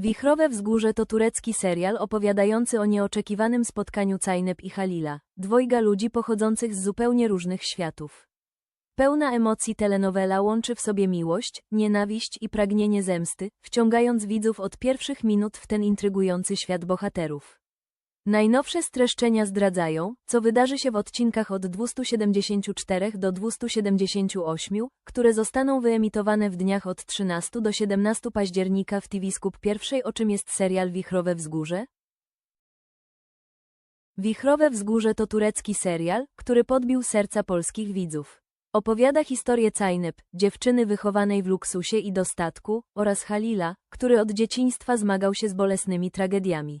Wichrowe Wzgórze to turecki serial opowiadający o nieoczekiwanym spotkaniu Cajnep i Halila, dwojga ludzi pochodzących z zupełnie różnych światów. Pełna emocji telenowela łączy w sobie miłość, nienawiść i pragnienie zemsty, wciągając widzów od pierwszych minut w ten intrygujący świat bohaterów. Najnowsze streszczenia zdradzają, co wydarzy się w odcinkach od 274 do 278, które zostaną wyemitowane w dniach od 13 do 17 października w TV Skup pierwszej o czym jest serial Wichrowe Wzgórze? Wichrowe Wzgórze to turecki serial, który podbił serca polskich widzów. Opowiada historię Cajnep, dziewczyny wychowanej w luksusie i dostatku, oraz Halila, który od dzieciństwa zmagał się z bolesnymi tragediami.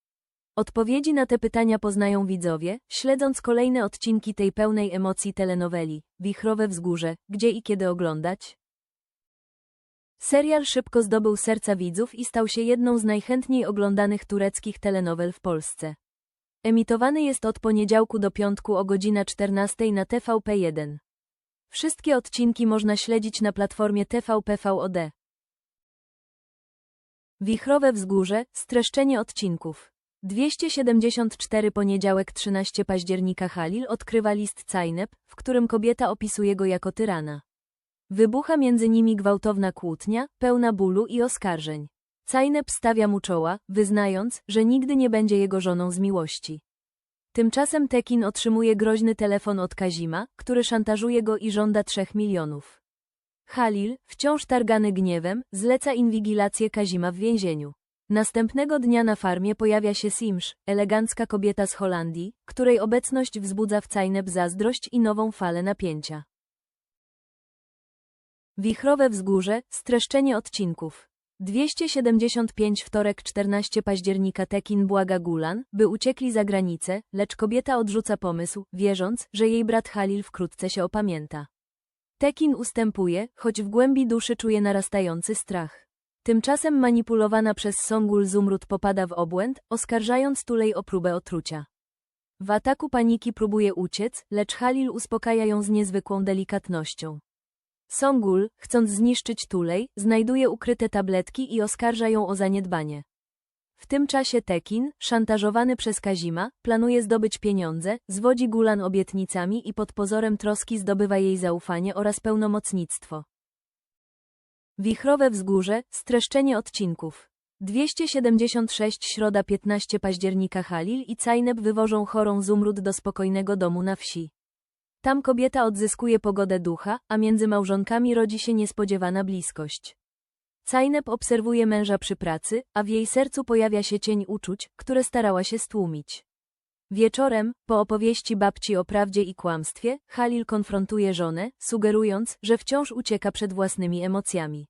Odpowiedzi na te pytania poznają widzowie, śledząc kolejne odcinki tej pełnej emocji telenoweli, Wichrowe Wzgórze, gdzie i kiedy oglądać? Serial szybko zdobył serca widzów i stał się jedną z najchętniej oglądanych tureckich telenowel w Polsce. Emitowany jest od poniedziałku do piątku o godzina 14 na TVP1. Wszystkie odcinki można śledzić na platformie TVP VOD. Wichrowe Wzgórze, streszczenie odcinków. 274 poniedziałek 13 października Halil odkrywa list Cajnep, w którym kobieta opisuje go jako tyrana. Wybucha między nimi gwałtowna kłótnia, pełna bólu i oskarżeń. Cajnep stawia mu czoła, wyznając, że nigdy nie będzie jego żoną z miłości. Tymczasem Tekin otrzymuje groźny telefon od Kazima, który szantażuje go i żąda trzech milionów. Halil, wciąż targany gniewem, zleca inwigilację Kazima w więzieniu. Następnego dnia na farmie pojawia się Simsz, elegancka kobieta z Holandii, której obecność wzbudza w Cajneb zazdrość i nową falę napięcia. Wichrowe Wzgórze, streszczenie odcinków. 275 wtorek 14 października Tekin błaga Gulan, by uciekli za granicę, lecz kobieta odrzuca pomysł, wierząc, że jej brat Halil wkrótce się opamięta. Tekin ustępuje, choć w głębi duszy czuje narastający strach. Tymczasem manipulowana przez Songul Zumrud popada w obłęd, oskarżając Tulej o próbę otrucia. W ataku paniki próbuje uciec, lecz Halil uspokaja ją z niezwykłą delikatnością. Songul, chcąc zniszczyć Tulej, znajduje ukryte tabletki i oskarża ją o zaniedbanie. W tym czasie Tekin, szantażowany przez Kazima, planuje zdobyć pieniądze, zwodzi Gulan obietnicami i pod pozorem troski zdobywa jej zaufanie oraz pełnomocnictwo. Wichrowe Wzgórze, streszczenie odcinków. 276 Środa 15 października Halil i Cajneb wywożą chorą Zumrud do spokojnego domu na wsi. Tam kobieta odzyskuje pogodę ducha, a między małżonkami rodzi się niespodziewana bliskość. Cajneb obserwuje męża przy pracy, a w jej sercu pojawia się cień uczuć, które starała się stłumić. Wieczorem, po opowieści babci o prawdzie i kłamstwie, Halil konfrontuje żonę, sugerując, że wciąż ucieka przed własnymi emocjami.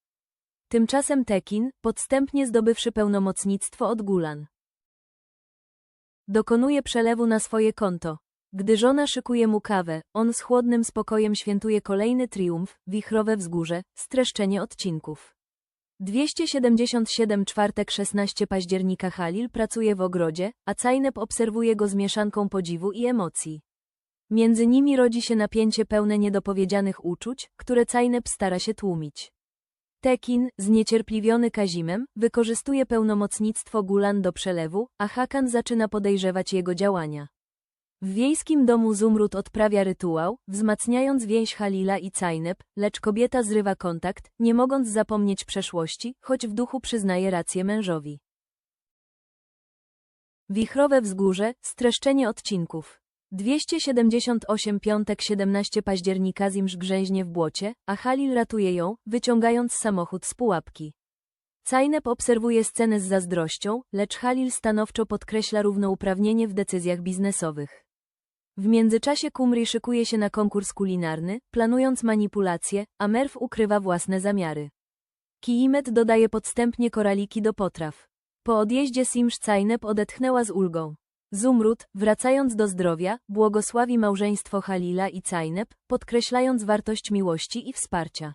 Tymczasem Tekin, podstępnie zdobywszy pełnomocnictwo od Gulan, dokonuje przelewu na swoje konto. Gdy żona szykuje mu kawę, on z chłodnym spokojem świętuje kolejny triumf, wichrowe wzgórze, streszczenie odcinków. 277 czwartek 16 października Halil pracuje w ogrodzie, a Cajnep obserwuje go z mieszanką podziwu i emocji. Między nimi rodzi się napięcie pełne niedopowiedzianych uczuć, które Cajnep stara się tłumić. Tekin, zniecierpliwiony Kazimem, wykorzystuje pełnomocnictwo Gulan do przelewu, a Hakan zaczyna podejrzewać jego działania. W wiejskim domu Zumrud odprawia rytuał, wzmacniając więź Halila i Cajnep, lecz kobieta zrywa kontakt, nie mogąc zapomnieć przeszłości, choć w duchu przyznaje rację mężowi. Wichrowe wzgórze, streszczenie odcinków. 278 piątek 17 października Zimsz grzęźnie w błocie, a Halil ratuje ją, wyciągając samochód z pułapki. Cajnep obserwuje scenę z zazdrością, lecz Halil stanowczo podkreśla równouprawnienie w decyzjach biznesowych. W międzyczasie Kumri szykuje się na konkurs kulinarny, planując manipulacje, a Merv ukrywa własne zamiary. Kiimet dodaje podstępnie koraliki do potraw. Po odjeździe Simsz Cajnep odetchnęła z ulgą. Zumrud, wracając do zdrowia, błogosławi małżeństwo Halila i Cajneb, podkreślając wartość miłości i wsparcia.